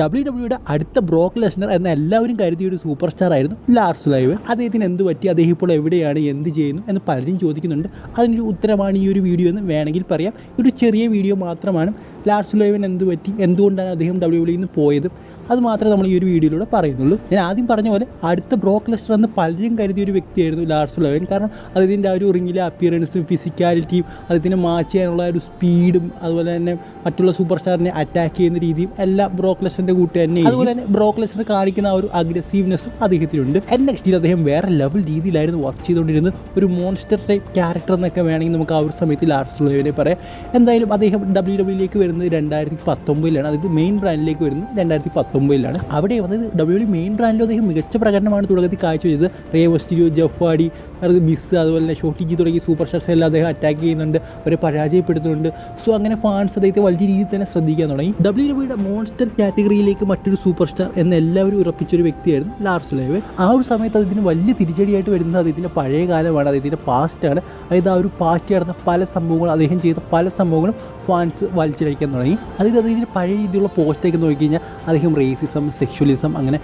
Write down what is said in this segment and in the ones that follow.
W ഡബ്ല്യുയുടെ അടുത്ത Brock Lesnar എന്ന എല്ലാവരും കരുതിയ ഒരു സൂപ്പർ സ്റ്റാർ ആയിരുന്നു ലാർസ് ലൈവ് അദ്ദേഹത്തിന് എന്ത് പറ്റി? അദ്ദേഹം ഇപ്പോൾ എവിടെയാണ്? എന്ത് ചെയ്യുന്നു? എന്ന് പലരും ചോദിക്കുന്നുണ്ട്. അതിനൊരു ഉത്തരമാണ് ഈ ഒരു വീഡിയോ എന്ന് വേണമെങ്കിൽ പറയാം. ഒരു ചെറിയ വീഡിയോ മാത്രമാണ് ലാർസ് ലേവൻ എന്ത് പറ്റി? എന്തുകൊണ്ടാണ് അദ്ദേഹം ഡബ്ല്യു ഡബ്ല്യു നിന്ന് പോയത്? അത് മാത്രമേ നമ്മൾ ഈ ഒരു വീഡിയോയിലൂടെ പറയുന്നുള്ളൂ. ഞാൻ ആദ്യം പറഞ്ഞ പോലെ അടുത്ത ബ്രോക്ക് ലെസ്റ്റർ എന്ന് പലരും കരുതിയ ഒരു വ്യക്തിയായിരുന്നു ലാർസ് ലൈവൻ കാരണം അദ്ദേഹത്തിന്റെ ആ ഒരു റിങ്ങിലെ അപ്പിയറൻസും ഫിസിക്കാലിറ്റിയും അദ്ദേഹത്തിന് മാച്ച് ചെയ്യാനുള്ള ഒരു സ്പീഡും അതുപോലെ തന്നെ മറ്റുള്ള സൂപ്പർ സ്റ്റാറിനെ അറ്റാക്ക് ചെയ്യുന്ന രീതിയും എല്ലാം ബ്രോക്ക് ലെസ്റ്ററിന്റെ കൂട്ട് തന്നെ അതുപോലെ തന്നെ ബ്രോക്ക് ലെസ്റ്റർ കാണിക്കുന്ന ആ ഒരു അഗ്രസീവ്നെസ്സും അദ്ദേഹത്തിനുണ്ട് എൻ നെക്സ്റ്റിൽ അദ്ദേഹം വേറെ ലെവൽ രീതിയിലായിരുന്നു വർക്ക് ചെയ്തുകൊണ്ടിരുന്നത്. ഒരു മോൺസ്റ്റർ ടൈപ്പ് ക്യാരക്ടർ എന്നൊക്കെ വേണമെങ്കിൽ നമുക്ക് ആ ഒരു സമയത്ത് ലാർസ് ലേവനെ പറയാം. എന്തായാലും അദ്ദേഹം ഡബ്ല്യു ഡബ്ല്യൂയിലേക്ക് വരുന്നത് രണ്ടായിരത്തി പത്തൊമ്പതിലാണ് അതായത് മെയിൻ ബ്രാൻഡിലേക്ക് വരുന്നത് രണ്ടായിരത്തി പത്തൊമ്പതിലാണ് അവിടെ അതായത് ഡബ്ല്യു ഡി മെയിൻ ബ്രാൻഡിലും അദ്ദേഹം മികച്ച പ്രകടനമാണ് തുടക്കത്തിൽ കാഴ്ചവെച്ചത്. റേ വസ്റ്റിരിയോ ജഫാഡി അതായത് മിസ് അതുപോലെ തന്നെ ഷോട്ടിജി തുടങ്ങിയ സൂപ്പർ സ്റ്റാർസ് എല്ലാം അദ്ദേഹം അറ്റാക്ക് ചെയ്യുന്നുണ്ട്. അവരെ പരാജയപ്പെടുത്തുന്നുണ്ട്. സോ അങ്ങനെ ഫാൻസ് അദ്ദേഹത്തെ വലിയ രീതിയിൽ തന്നെ ശ്രദ്ധിക്കാൻ തുടങ്ങി. ഡബ്ല്യു ഡബ്ല്യുടെ മോൺസ്റ്റർ കാറ്റഗറിയിലേക്ക് മറ്റൊരു സൂപ്പർ സ്റ്റാർ എന്ന് എല്ലാവരും ഉറപ്പിച്ചൊരു വ്യക്തിയായിരുന്നു ലാർസ് ലൈവ് ആ ഒരു സമയത്ത് അദ്ദേഹത്തിന് വലിയ തിരിച്ചടിയായിട്ട് വരുന്നത് അദ്ദേഹത്തിന്റെ പഴയ കാലമാണ്. അദ്ദേഹത്തിന്റെ പാസ്റ്റാണ് അതായത് ആ ഒരു പാസ്റ്റ് നടന്ന പല സംഭവങ്ങളും അദ്ദേഹം ചെയ്ത പല സംഭവങ്ങളും ഫാൻസ് വലിച്ചിഴക്കാൻ തുടങ്ങി. അതായത് അതിന്റെ പഴയ രീതിയിലുള്ള പോസ്റ്റൊക്കെ നോക്കി കഴിഞ്ഞാൽ അദ്ദേഹം റേസിസം സെക്ഷുവലിസം അങ്ങനെ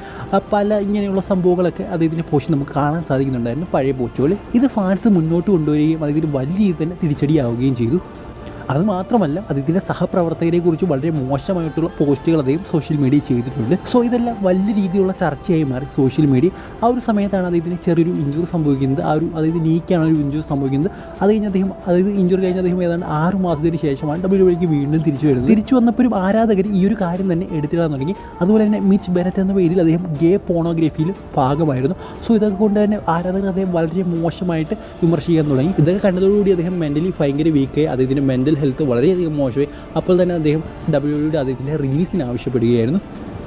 പല ഇങ്ങനെയുള്ള സംഭവങ്ങളൊക്കെ അദ്ദേഹത്തിന്റെ പോസ്റ്റ് നമുക്ക് കാണാൻ സാധിക്കുന്നുണ്ടായിരുന്നു. പഴയ പോസ്റ്റുകൾ ഇത് ഫാൻസ് മുന്നോട്ട് കൊണ്ടുവരികയും അദ്ദേഹത്തിന് വലിയ രീതിയിൽ തന്നെ തിരിച്ചടിയാവുകയും ചെയ്തു. അത് മാത്രമല്ല അദ്ദേഹത്തിന്റെ സഹപ്രവർത്തകരെ കുറിച്ച് വളരെ മോശമായിട്ടുള്ള പോസ്റ്റുകൾ അദ്ദേഹം സോഷ്യൽ മീഡിയ ചെയ്തിട്ടുണ്ട്. സോ ഇതെല്ലാം വലിയ രീതിയിലുള്ള ചർച്ചയായി മാറി സോഷ്യൽ മീഡിയ ആ ഒരു സമയത്താണ് അദ്ദേഹത്തിന് ചെറിയൊരു ഇഞ്ചുറി സംഭവിക്കുന്നത്. ആ ഒരു അതായത് നീക്കാണ് ഒരു ഇഞ്ചുറി സംഭവിക്കുന്നത്. അത് കഴിഞ്ഞ് അദ്ദേഹം അതായത് ഇഞ്ചുറി കഴിഞ്ഞ് അദ്ദേഹം ഏതാണ്ട് ആറ് മാസത്തിന് ശേഷമാണ് ഡബ്ല്യു ഡബ്ല്യൂക്ക് വീണ്ടും തിരിച്ചു വരുന്നത്. തിരിച്ചു വന്നപ്പോഴും ആരാധകർ ഈ ഒരു കാര്യം തന്നെ എടുത്തിടാൻ തുടങ്ങി. അതുപോലെ തന്നെ മിച്ച് ബെനറ്റ് എന്ന പേരിൽ അദ്ദേഹം ഗേ പോണോഗ്രഫിയിൽ ഭാഗമായിരുന്നു. സോ ഇതൊക്കെ കൊണ്ട് തന്നെ ആരാധകർ അദ്ദേഹം വളരെ മോശമായിട്ട് വിമർശിക്കാൻ തുടങ്ങി. ഇതൊക്കെ കണ്ടതോടുകൂടി അദ്ദേഹം മെന്റലി ഭയങ്കര വീക്കായി അദ്ദേഹത്തിന്റെ മെന്റൽ ഹെൽത്ത് വളരെയധികം മോശമായി. അപ്പോൾ തന്നെ അദ്ദേഹം ഡബ്ല്യു ഡി അദ്ദേഹത്തിന്റെ റിലീസിന് ആവശ്യപ്പെടുകയായിരുന്നു.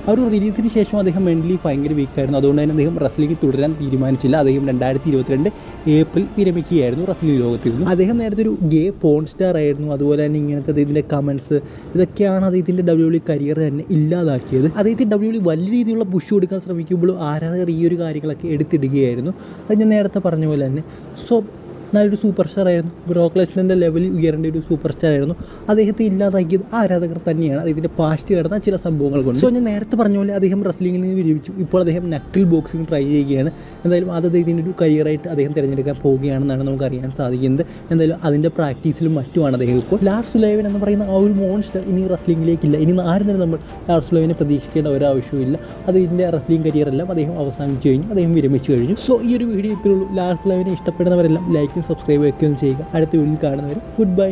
ആ ഒരു റിലീസിന് ശേഷം അദ്ദേഹം മെന്റലി ഭയങ്കര വീക്കായിരുന്നു അതുകൊണ്ട് തന്നെ അദ്ദേഹം റസ്ലിംഗ് തുടരാൻ തീരുമാനിച്ചില്ല. അദ്ദേഹം രണ്ടായിരത്തി ഇരുപത്തിരണ്ട് ഏപ്രിൽ വിരമിക്കുകയായിരുന്നു റസ്ലിംഗ് ലോകത്തിൽ നിന്ന്. അദ്ദേഹം നേരത്തെ ഒരു ഗേ പോൺ സ്റ്റാർ ആയിരുന്നു. അതുപോലെ തന്നെ ഇങ്ങനത്തെ അദ്ദേഹത്തിന്റെ കമൻസ് ഇതൊക്കെയാണ് അദ്ദേഹത്തിന്റെ ഡബ്ല്യു ഡി കരിയർ തന്നെ ഇല്ലാതാക്കിയത്. അദ്ദേഹത്തിന് ഡബ്ല്യു ഡി വലിയ രീതിയിലുള്ള പുഷ് കൊടുക്കാൻ ശ്രമിക്കുമ്പോഴും ആരാധകർ ഈ ഒരു കാര്യങ്ങളൊക്കെ എടുത്തിടുകയായിരുന്നു. അത് ഞാൻ നേരത്തെ പറഞ്ഞ പോലെ തന്നെ. സോ നല്ലൊരു സൂപ്പർ സ്റ്റാർ ആയിരുന്നു. ബ്രോക്ക് ലെവലിൽ ഉയരേണ്ട ഒരു സൂപ്പർ സ്റ്റാർ ആയിരുന്നു. അദ്ദേഹത്തെ ഇല്ലാതാക്കിയത് ആരാധകർ തന്നെയാണ്. അദ്ദേഹത്തിന്റെ പാസ്റ്റ് കിടന്ന ചില സംഭവങ്ങൾ കൊണ്ട്. സോ ഞാൻ നേരത്തെ പറഞ്ഞ പോലെ അദ്ദേഹം റെസ്ലിംഗിൽ നിന്ന് വിരമിച്ചു. ഇപ്പോൾ അദ്ദേഹം നക്കിൾ ബോക്സിംഗ് ട്രൈ ചെയ്യുകയാണ്. എന്തായാലും അത് അദ്ദേഹത്തിന്റെ ഒരു കരിയറായിട്ട് അദ്ദേഹം തിരഞ്ഞെടുക്കാൻ പോവുകയാണെന്നാണ് നമുക്ക് അറിയാൻ സാധിക്കുന്നത്. എന്തായാലും അതിന്റെ പ്രാക്ടീസിലും മറ്റുമാണ് അദ്ദേഹം ഇപ്പോൾ. ലാർസ് ലേവൻ എന്ന് പറയുന്ന ആ ഒരു മോൺസ്റ്റർ ഇനി റെസ്ലിംഗിലേക്കില്ല ഇനി ആരും തന്നെ നമ്മൾ ലാർസ് ലേവനെ പ്രതീക്ഷിക്കേണ്ട ഒരാവശ്യമില്ല അതിന്റെ റെസ്ലിംഗ് കരിയറെല്ലാം അദ്ദേഹം അവസാനിച്ചു കഴിഞ്ഞു. അദ്ദേഹം വിരമിച്ചു കഴിഞ്ഞു. സോ ഈ ഒരു വീഡിയോ ഇത്രയുള്ളൂ ലാർസ് ലേവനെ ഇഷ്ടപ്പെടുന്നവരെല്ലാം ലൈക്കും സബ്സ്ക്രൈബ് വയ്ക്കുകയും ചെയ്യുക. അടുത്ത വീഡിയോയിൽ കാണുന്നവർ ഗുഡ് ബൈ